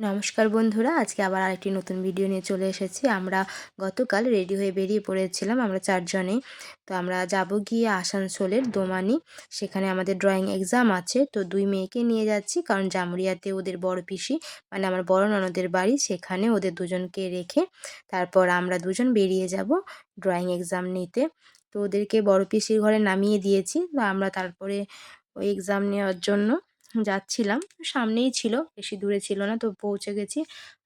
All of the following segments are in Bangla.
নমস্কার বন্ধুরা, আজকে আবার আরেকটি নতুন ভিডিও নিয়ে চলে এসেছি। আমরা গতকাল রেডি হয়ে বেরিয়ে পড়েছিলাম, আমরা চারজনেই। তো আমরা যাব গিয়ে আসানসোলের দোমানি। সেখানে আমাদের ড্রয়িং এক্সাম আছে, তো দুই মেয়েকে নিয়ে যাচ্ছি। কারণ জামুরিয়াতে ওদের বড় পিসি মানে আমার বড় ননদের বাড়ি, সেখানে ওদের দুজনকে রেখে তারপর আমরা দুজন বেরিয়ে যাব ড্রয়িং এক্সাম নিতে। তো ওদেরকে বড় পিসির ঘরে নামিয়ে দিয়েছি, তো আমরা তারপরে ওই এক্সাম নেওয়ার জন্য যাচ্ছিলাম। সামনেই ছিল, বেশি দূরে ছিল না তো পৌঁছে গেছি।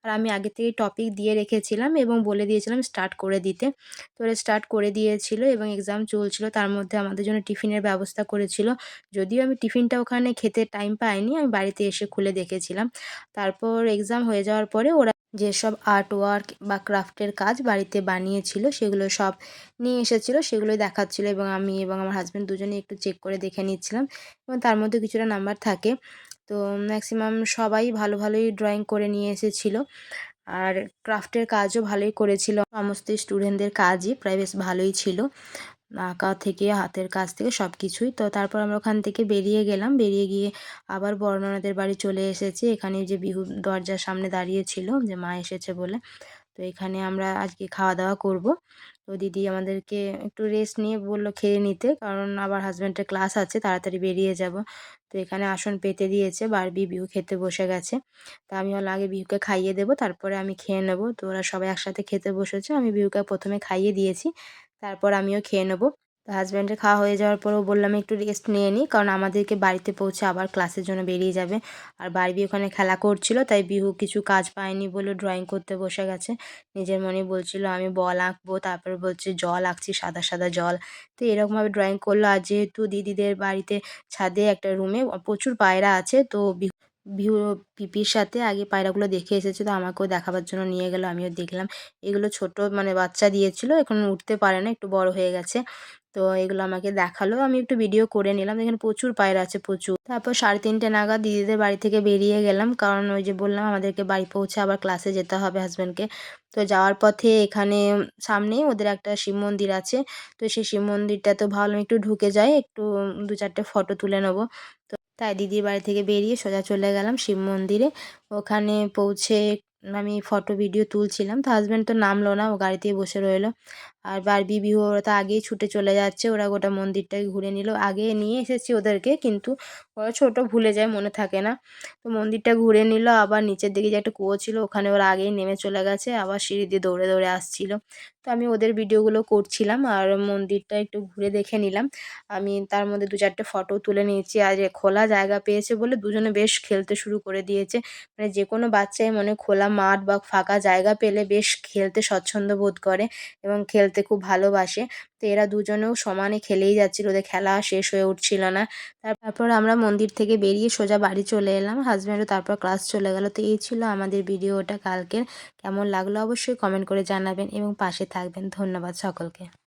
আর আমি আগে থেকে টপিক দিয়ে রেখেছিলাম এবং বলে দিয়েছিলাম স্টার্ট করে দিতে। তো ওরা স্টার্ট করে দিয়েছিল এবং এক্সাম চলছিল, তার মধ্যে আমাদের জন্য টিফিনের ব্যবস্থা করেছিল। যদিও আমি টিফিনটা ওখানে খেতে টাইম পাইনি, আমি বাড়িতে এসে খুলে দেখেছিলাম। তারপর এক্সাম হয়ে যাওয়ার পরে ওরা যেসব আর্ট ওয়ার্ক বা ক্রাফটের কাজ বাড়িতে বানিয়েছিল, সেগুলো সব নিয়ে এসেছিল, সেগুলোই দেখাচ্ছিলো এবং আমি এবং আমার হাজব্যান্ড দুজনেই একটু চেক করে দেখে নিচ্ছিলাম এবং তার মধ্যে কিছুটা নাম্বার থাকে। তো ম্যাক্সিমাম সবাই ভালো ভালোই ড্রয়িং করে নিয়ে এসেছিল আর ক্রাফটের কাজও ভালোই করেছিল। সমস্ত স্টুডেন্টদের কাজই প্রায় বেশ ভালোই ছিল। আঁকা থেকে হাতের কাজ থেকে সব কিছুই তো তারপর আমরা ওখান থেকে বেরিয়ে গেলাম। বেরিয়ে গিয়ে আবার বর্ণনাদের বাড়ি চলে এসেছি। এখানে যে বিহু দরজার সামনে দাঁড়িয়েছিল যে মা এসেছে বলে। তো এখানে আমরা আজকে খাওয়া দাওয়া করব। তো দিদি আমাদেরকে একটু রেস্ট নিয়ে বলল খেয়ে নিতে। কারণ আবার হাজব্যান্ডের ক্লাস আছে, তাড়াতাড়ি বেরিয়ে যাব। তো এখানে আসন পেতে দিয়েছে। বারবি বিহু খেতে বসে গেছে। তা আমি হলো আগে বিহুকে খাইয়ে দেবো, তারপরে আমি খেয়ে নেব। তো ওরা সবাই একসাথে খেতে বসেছে। আমি বিহুকে প্রথমে খাইয়ে দিয়েছি। তারপর আমিও খেয়ে নেব। তো হাজব্যান্ডের খাওয়া হয়ে যাওয়ার পরেও বললাম, একটু রেস্ট নিয়ে নিই কারণ আমাদেরকে বাড়িতে পৌঁছে আবার ক্লাসের জন্য বেরিয়ে যাবে। আর বারবি ওখানে খেলা করছিল, তাই বিহু কিছু কাজ পায়নি বলে ড্রয়িং করতে বসে গেছে। নিজের মনে বলছিল, আমি বল আঁকবো। তারপরে বলছে, জল আঁকছি, সাদা সাদা জল। তো এরকমভাবে ড্রয়িং করল। আর যেহেতু দিদিদের বাড়িতে ছাদে একটা রুমে প্রচুর পায়রা আছে, তো বিহু পিপির সাথে আগে পায়রাগুলো দেখে এসেছে তো আমাকেও দেখাবার জন্য নিয়ে গেলো, আমিও দেখলাম। এগুলো ছোট মানে বাচ্চা দিয়েছিল, এখন উঠতে পারে না, একটু বড় হয়ে গেছে। তো এগুলো আমাকে দেখাল, আমি একটু ভিডিও করে নিলাম, এখানে প্রচুর পায়রা আছে, প্রচুর। তারপর সাড়ে তিনটে নাগাদ দিদিদের বাড়ি থেকে বেরিয়ে গেলাম, কারণ ওই যে বললাম, আমাদেরকে বাড়ি পৌঁছে আবার ক্লাসে যেতে হবে হাজব্যান্ডকে তো যাওয়ার পথে এখানে সামনেই ওদের একটা শিব মন্দির আছে, তো সেই শিব মন্দিরটা তো ভাবলাম একটু ঢুকে যাই, একটু দু চারটে ফটো তুলে নেব। তো তাই দিদির বাড়ি থেকে বেরিয়ে সোজা চলে গেলাম শিব মন্দিরে। ওখানে পৌঁছে আমি ফটো ভিডিও তুলছিলাম। তো হাজব্যান্ড তো নামলো না, ও গাড়িতেই বসে রইল। আর বারবি বিহু ওরা তো আগেই ছুটে চলে যাচ্ছে, ওরা গোটা মন্দিরটাকে ঘুরে নিল। আগে নিয়ে এসেছি ওদেরকে, কিন্তু ওরা ছোটো ভুলে যায়, মনে থাকে না। তো মন্দিরটা ঘুরে নিল, আবার নিচের দিকে যে একটা কুয়ো ছিল, ওখানে ওরা আগেই নেমে চলে গেছে, আবার সিঁড়ি দিয়ে দৌড়ে দৌড়ে আসছিল। তো আমি ওদের ভিডিওগুলো করছিলাম, আর মন্দিরটা একটু ঘুরে দেখে নিলাম। আমি তার মধ্যে দু চারটে ফটো তুলে নিয়েছি, আর খোলা জায়গা পেয়েছে বলে দুজনে বেশ খেলতে শুরু করে দিয়েছে। মানে যে কোনো বাচ্চাই মনে খোলা মাঠ বা ফাঁকা জায়গা পেলে বেশ খেলতে স্বচ্ছন্দ বোধ করে এবং খেলতে খুব ভালোবাসে। তো এরা দুজনেও সমানে খেলেই যাচ্ছিল, ওদের খেলা শেষ হয়ে উঠছিল না। তারপর আমরা মন্দির থেকে বেরিয়ে সোজা বাড়ি চলে এলাম হাজব্যান্ডও তারপর ক্লাস চলে গেল। তো এই ছিল আমাদের ভিডিওটা কালকের। কেমন লাগল অবশ্যই কমেন্ট করে জানাবেন এবং পাশে থাকবেন। ধন্যবাদ সকলকে।